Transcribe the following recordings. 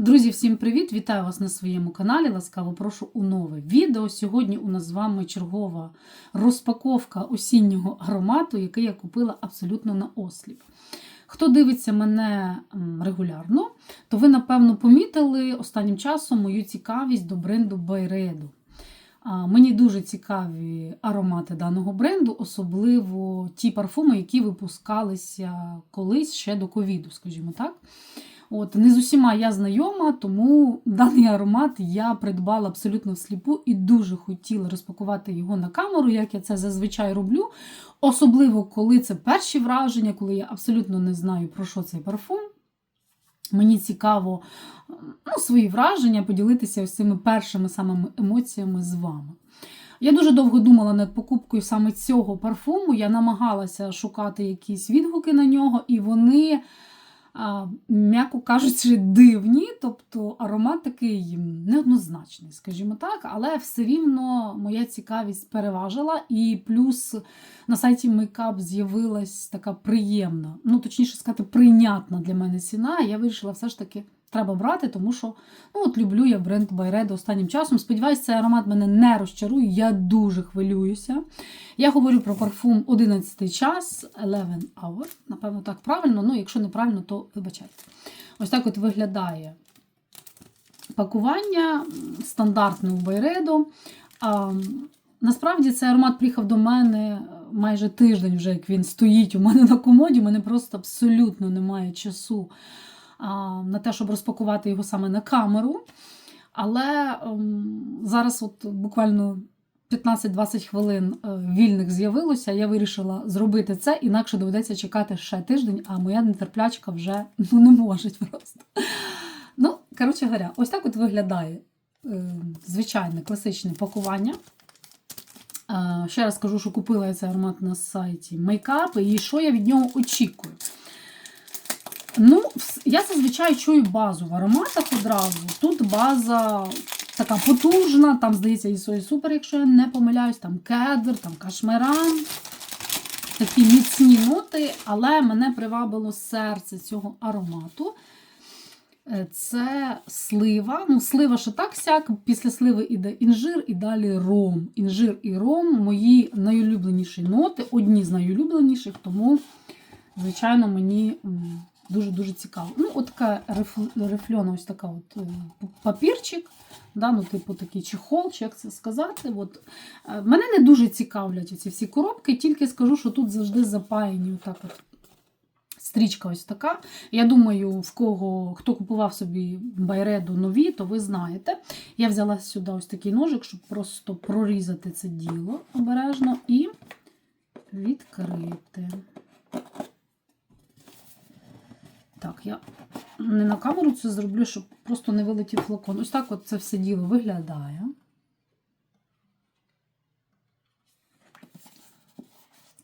Друзі, всім привіт! Вітаю вас на своєму каналі. Ласкаво прошу у нове відео. Сьогодні у нас з вами чергова розпаковка осіннього аромату, який я купила абсолютно на осліп. Хто дивиться мене регулярно, то ви, напевно, помітили останнім часом мою цікавість до бренду Байреду. Мені дуже цікаві аромати даного бренду, особливо ті парфуми, які випускалися колись ще до ковіду, скажімо так. От, Не з усіма я знайома, тому даний аромат я придбала абсолютно всліпу і дуже хотіла розпакувати його на камеру, як я це зазвичай роблю. Особливо, коли це перші враження, коли я абсолютно не знаю, про що цей парфум. Мені цікаво ну, свої враження поділитися ось цими першими самими емоціями з вами. Я дуже довго думала над покупкою саме цього парфуму. Я намагалася шукати якісь відгуки на нього, і вони м'яко кажучи, дивні, тобто аромат такий неоднозначний, скажімо так, але все рівно моя цікавість переважила, і плюс на сайті Makeup з'явилась така приємна, ну точніше сказати, прийнятна для мене ціна. Я вирішила все ж таки. Треба брати, тому що ну, от люблю я бренд Байреdo останнім часом. Сподіваюся, цей аромат мене не розчарує, я дуже хвилююся. Я говорю про парфум 11 час, 11 hour. Напевно, так правильно, ну якщо неправильно, то вибачайте. Ось так от виглядає пакування стандартне у Байредо. А, Насправді цей аромат приїхав до мене майже тиждень, вже як він стоїть у мене на комоді. У мене просто абсолютно немає часу на те, щоб розпакувати його саме на камеру. Але ем, зараз, от буквально 15-20 хвилин е, вільних з'явилося, я вирішила зробити це, інакше доведеться чекати ще тиждень, а моя нетерплячка вже ну, не може просто. Ну, коротше говоря, ось так от виглядає е, звичайне класичне пакування. Е, ще раз скажу, що купила я цей аромат на сайті Makeup, і що я від нього очікую. Ну, я зазвичай чую базу в ароматах одразу. Тут база така потужна, там, здається, і Сой Супер, якщо я не помиляюсь, там кедр, там кашмеран. Такі міцні ноти, але мене привабило серце цього аромату. Е, Це слива. Ну, слива ще так сяк. Після сливи йде інжир і далі ром. Інжир і ром мої найулюбленіші ноти, одні з найулюбленіших, тому, звичайно, мені дуже-дуже цікаво. Ну, от така рифльона, ось така от е, папірчик, да, ну, типу такий чехол, чи як це сказати. От. е, Мене не дуже цікавлять ці всі коробки, тільки скажу, що тут завжди запаяні отак от. Стрічка ось така. Я думаю, в кого хто купував собі байреду нові, то ви знаєте. Я взяла сюди ось такий ножик, щоб просто прорізати це діло обережно і відкрити. Так, я не на камеру це зроблю, щоб просто не вилетів флакон. Ось так от це все діло виглядає.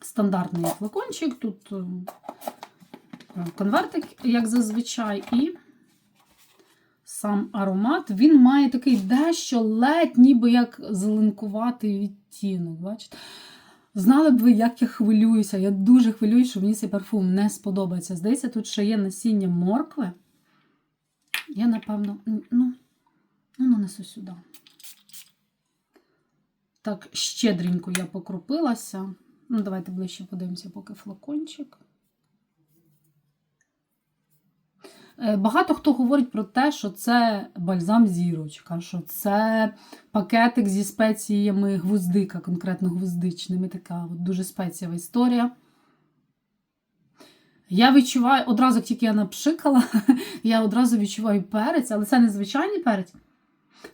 Стандартний флакончик, тут е, конвертик, як зазвичай, і сам аромат, він має такий дещо ледь, ніби як зеленкуватий відтінок. Бачите? Знали б ви, як я хвилююся. Я дуже хвилююся, що мені цей парфум не сподобається. Здається, тут ще є насіння моркви. Я, напевно, ну, ну нанесу сюди. Так, щедренько я покрупилася. Ну, давайте ближче подивимося, поки флакончик. Багато хто говорить про те, що це бальзам зірочка, що це пакетик зі спеціями гвоздика, конкретно гвоздичними. Така от дуже спеціява історія. Я відчуваю, одразу, як тільки я напшикала, я одразу відчуваю перець, але це не звичайний перець.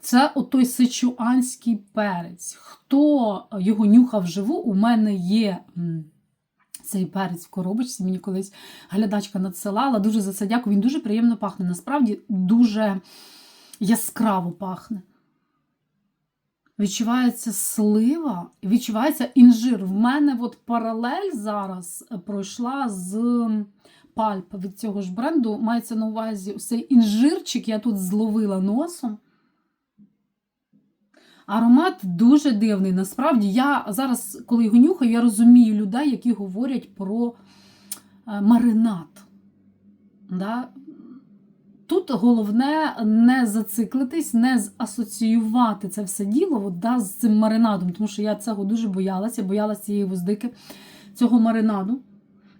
Це отой сичуанський перець. Хто його нюхав вживу, у мене є цей перець в коробочці. Мені колись глядачка надсилала. Дуже за це дякую. Він дуже приємно пахне. Насправді дуже яскраво пахне. Відчувається слива, відчувається інжир. В мене от паралель зараз пройшла з пальп від цього ж бренду. Мається на увазі цей інжирчик, я тут зловила носом. Аромат дуже дивний. Насправді, я зараз, коли його нюхаю, я розумію людей, які говорять про маринад. Да? Тут головне не зациклитись, не асоціювати це все діло от, да, з цим маринадом, тому що я цього дуже боялася, боялася цієї воздики, цього маринаду.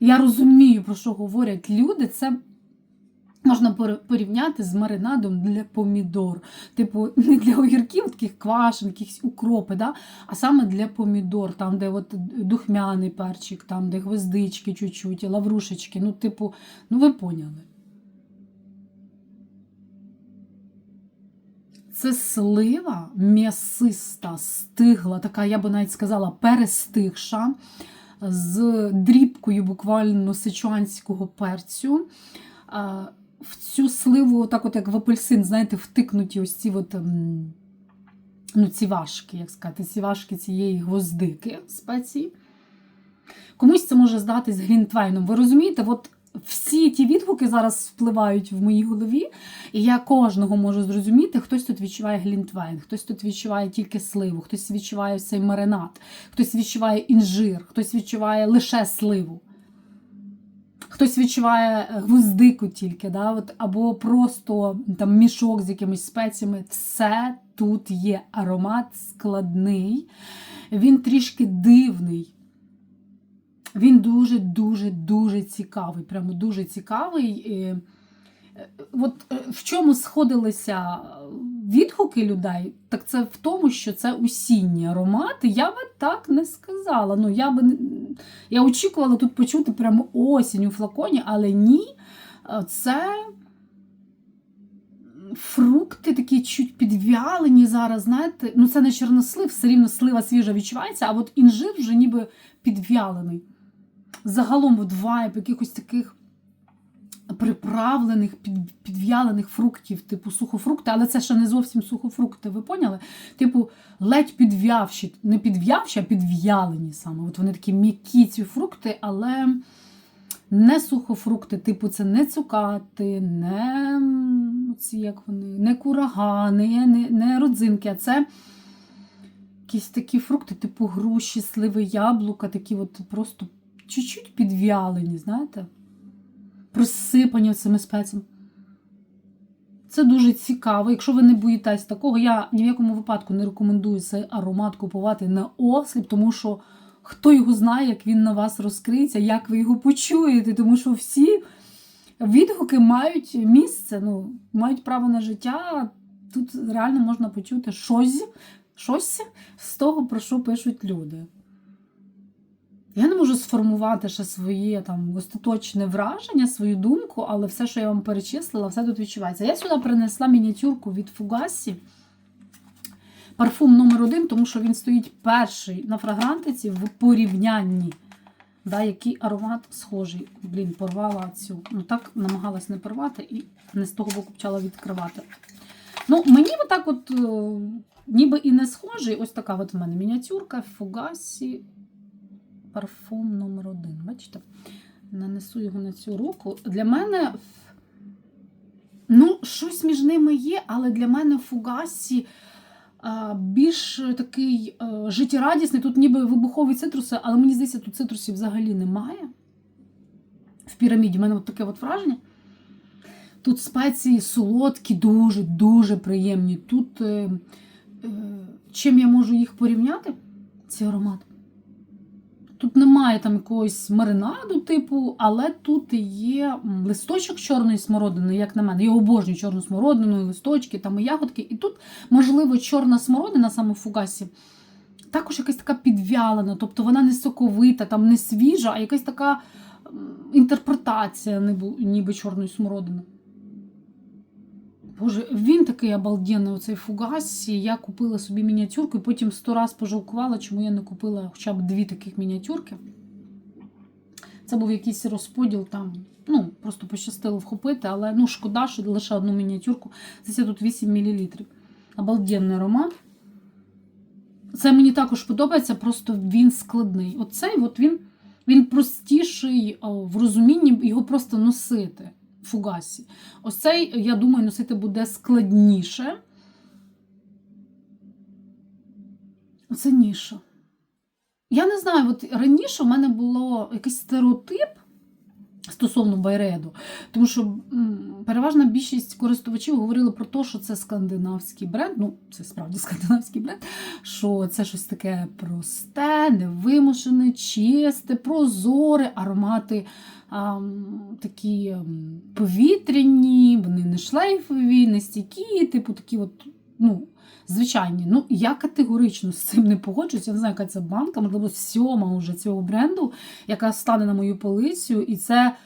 Я розумію, про що говорять люди. Це можна порівняти з маринадом для помідор. Типу, не для огірків, таких квашен, якихось укропи, да? а саме для помідор, там, де от духмяний перчик, там, де гвоздички чуть-чуть, лаврушечки. Ну, типу, ну ви поняли. Це слива м'ясиста, стигла, така, я би навіть сказала, перестигша, з дрібкою буквально сичуанського перцю. В цю сливу, так от як в апельсин, знаєте, втикнуті ось ці от, ну, ці важки, як сказати, ці важки цієї гвоздики спеції. Комусь це може здатись глінтвейном. Ви розумієте, от всі ті відгуки зараз впливають в моїй голові, і я кожного можу зрозуміти, хтось тут відчуває глінтвейн, хтось тут відчуває тільки сливу, хтось відчуває цей маринад, хтось відчуває інжир, хтось відчуває лише сливу. Хтось відчуває гвоздику тільки, да? От, або просто там мішок з якимись спеціями. Все тут є аромат складний, він трішки дивний. Він дуже-дуже-дуже цікавий. Прямо дуже цікавий. І, От е, В чому сходилися відгуки людей, так це в тому, що це осінні аромати. Я би так не сказала. Ну, Я би я очікувала тут почути прямо осінь у флаконі, але ні. Це фрукти такі чуть підвялені зараз, знаєте, ну це не чорнослив, все рівно слива свіжа відчувається, а от інжир вже ніби підвялений загалом вайб якихось таких приправлених, під, підв'ялених фруктів, типу сухофрукти, але це ще не зовсім сухофрукти, ви поняли? Типу, ледь підв'явші, не підв'явші, а підв'ялені саме. От Вони такі м'які ці фрукти, але не сухофрукти, типу, це не цукати, не ці, як вони, не курагани, не, не родзинки, а це. Якісь такі фрукти, типу груші, сливи, яблука, такі от просто чуть-чуть підв'ялені, знаєте, присипані цими спеціями. Це дуже цікаво. Якщо ви не боїтесь такого, я ні в якому випадку не рекомендую цей аромат купувати на осліп, тому що хто його знає, як він на вас розкриється, як ви його почуєте, тому що всі відгуки мають місце, ну, мають право на життя. Тут реально можна почути щось, щось з того, про що пишуть люди. Я не можу сформувати ще своє там остаточне враження, свою думку, але все, що я вам перечислила, все тут відчувається. Я сюди принесла мініатюрку від Фугасі. Парфум номер один, тому що він стоїть перший на фрагрантиці в порівнянні. Да, Який аромат схожий. Блін, порвала цю. Ну так намагалась не порвати і не з того боку почала відкривати. Ну, Мені отак от, е, ніби і не схожий. Ось така от в мене мініатюрка Фугасі парфум номер один. Бачите? Нанесу його на цю руку. Для мене, ну, щось між ними є, але для мене фугасі більш такий життєрадісний. Тут ніби вибухові цитруси, але мені здається, тут цитрусів взагалі немає. В піраміді в мене от таке от враження. Тут спеції солодкі, дуже-дуже приємні. Тут е, е, чим я можу їх порівняти, ці аромати? Тут немає там якогось маринаду, типу, але тут є листочок чорної смородини, як на мене. Я обожнюю чорну смородину, листочки, там і ягодки. І тут, можливо, чорна смородина саме в фугасі, також якась така підвялена, тобто вона не соковита, там не свіжа, а якась така інтерпретація ніби чорної смородини. Боже, він такий обалденний, оцей фугасі. Я купила собі мініатюрку і потім сто раз пожалкувала, чому я не купила хоча б дві таких мініатюрки. Це був якийсь розподіл там. Ну, просто пощастило вхопити, але ну, шкода, що лише одну мініатюрку. Це тут 8 мл. Обалденний аромат. Це мені також подобається, просто він складний. Оцей от він він простіший в розумінні його просто носити фугасі. Ось цей, я думаю, носити буде складніше. Це ніша. Я не знаю, от раніше в мене було якийсь стереотип стосовно Байреду. Тому що переважна більшість користувачів говорили про те, що це скандинавський бренд. Ну, це справді скандинавський бренд, що це щось таке просте, невимушене, чисте, прозоре, аромати а, такі повітряні, вони не шлейфові, не стійкі, типу такі от, ну. Звичайні, ну я категорично з цим не погоджуюсь. Я не знаю, яка це банка, можливо, сьома уже цього бренду, яка стане на мою полицю. І це,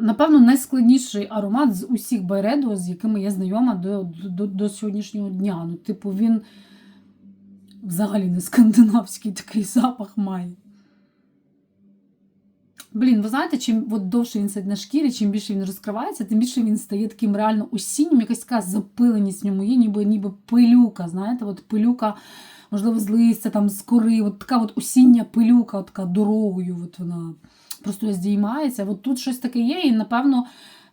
напевно, найскладніший аромат з усіх Байредо, з якими я знайома до, до, до сьогоднішнього дня. Ну, типу, він взагалі не скандинавський такий запах має. Блін, ви знаєте, чим от довше він сидить на шкірі, чим більше він розкривається, тим більше він стає таким реально осіннім, якась така запиленість в ньому є, ніби ніби пилюка. Знаєте, от пилюка, можливо, з листя, там, з кори, от така от осіння пилюка, от така дорогою. От вона просто здіймається. От тут щось таке є, і напевно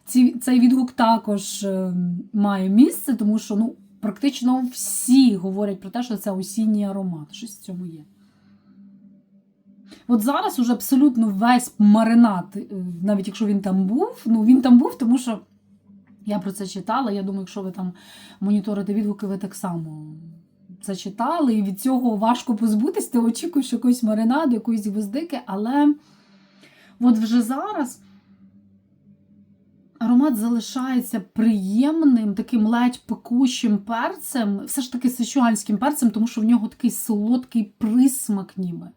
ці, цей відгук також е, має місце, тому що ну, практично всі говорять про те, що це осінній аромат. Щось в цьому є. От зараз уже абсолютно весь маринад, е, навіть якщо він там був, ну він там був, тому що я про це читала. Я думаю, якщо ви там моніторите відгуки, ви так само це читали. І від цього важко позбутись, ти очікуєш якогось маринаду, якоїсь гвоздики, але от вже зараз. Аромат залишається приємним, таким ледь пекучим перцем, все ж таки сичуанським перцем, тому що в нього такий солодкий присмак ніби.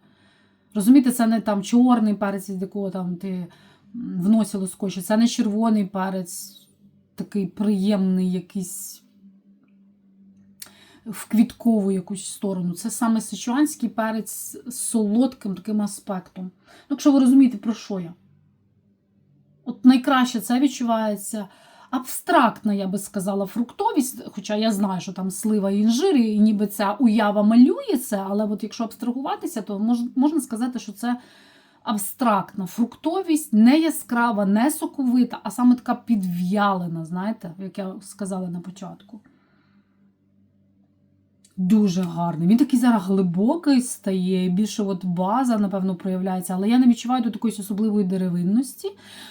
Розумієте, це не там чорний перець, від якого там ти вносило скотч, це не червоний перець, такий приємний якийсь в квіткову якусь сторону. Це саме сичуанський перець з солодким таким аспектом. Ну, якщо ви розумієте, про що я. От найкраще це відчувається абстрактна, я би сказала, фруктовість, хоча я знаю, що там слива і інжир, і ніби ця уява малює це, але от якщо абстрагуватися, то мож, можна сказати, що це абстрактна фруктовість, не яскрава, не соковита, а саме така підв'ялена, знаєте, як я сказала на початку. Дуже гарний. Він такий зараз глибокий стає, більше от база, напевно, проявляється, але я не відчуваю до такої особливої деревинності.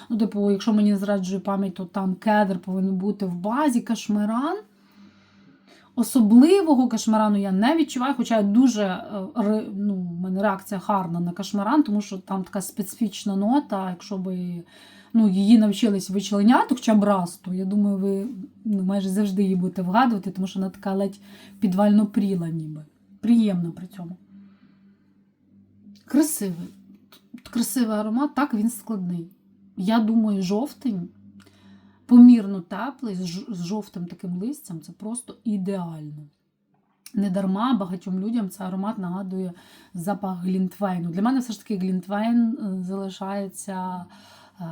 Ну, типу, якщо мені зраджує пам'ять, то там кедр повинен бути в базі, кашмиран. Особливого кашмарану я не відчуваю, хоча дуже е, ну, в мене реакція гарна на кашмаран, тому що там така специфічна нота. Якщо би ну, її навчились вичленяти хоча б раз, то я думаю, ви ну, майже завжди її будете вгадувати, тому що вона така ледь підвально пріла, ніби. Приємна при цьому. Красивий. Красивий аромат, так він складний. Я думаю, жовтень, помірно теплий, з жовтим таким листям це просто ідеально. Не дарма багатьом людям цей аромат нагадує запах глінтвейну. Для мене все ж таки глінтвейн е, залишається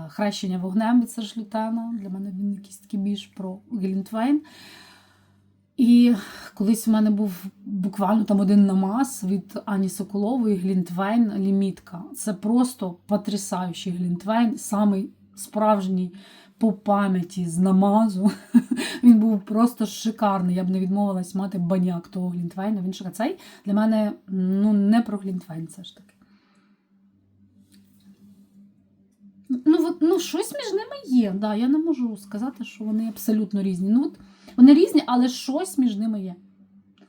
хрещення вогнем від сершлютена. Для мене він якийсь такий більш про глінтвейн. І колись у мене був буквально там один намаз від Ані Соколової Глінтвейн лімітка. Це просто потрясаючий глінтвейн, самий справжній по пам'яті з намазу. Він був просто шикарний. Я б не відмовилась мати баняк того глінтвейну. Він шикарний. Цей для мене ну, не про глінтвейн все ж таки. Ну, от, ну, щось між ними є. Да, я не можу сказати, що вони абсолютно різні. Ну, от, вони різні, але щось між ними є.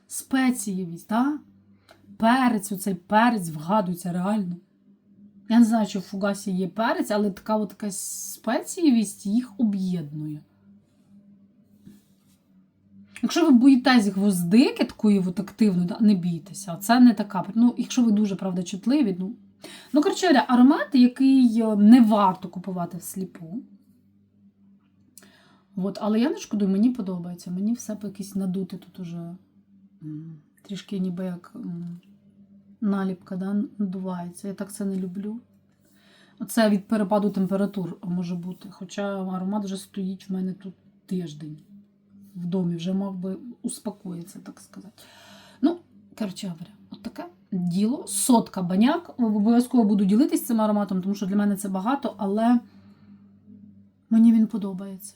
Спецієвість, да? перець, оцей перець вгадується реально. Я не знаю, чи в фугасі є перець, але така от якась спецієвість їх об'єднує. Якщо ви боїтесь гвоздики такої от активної, да, не бійтеся. Це не така. Ну, якщо ви дуже правда чутливі, ну. Ну, коротше, аромат, який е, не варто купувати всліпу. От, але я не шкодую, мені подобається. Мені все по якісь надути тут уже трішки ніби як наліпка да, надувається. Я так це не люблю. Це від перепаду температур може бути. Хоча аромат вже стоїть в мене тут тиждень в домі, вже мав би успокоїтися, так сказати. Ну, коротше говоря, от таке діло. Сотка баняк. Обов'язково буду ділитися цим ароматом, тому що для мене це багато, але мені він подобається.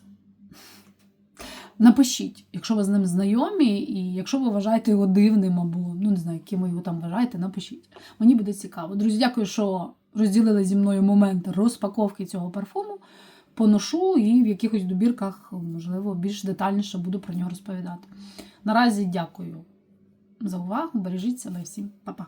Напишіть, якщо ви з ним знайомі, і якщо ви вважаєте його дивним або ну не знаю, ким ви його там вважаєте, напишіть. Мені буде цікаво. Друзі, дякую, що розділили зі мною момент розпаковки цього парфуму. Поношу і в якихось добірках, можливо, більш детальніше буду про нього розповідати. Наразі дякую за увагу. Бережіть себе всім, Па-па.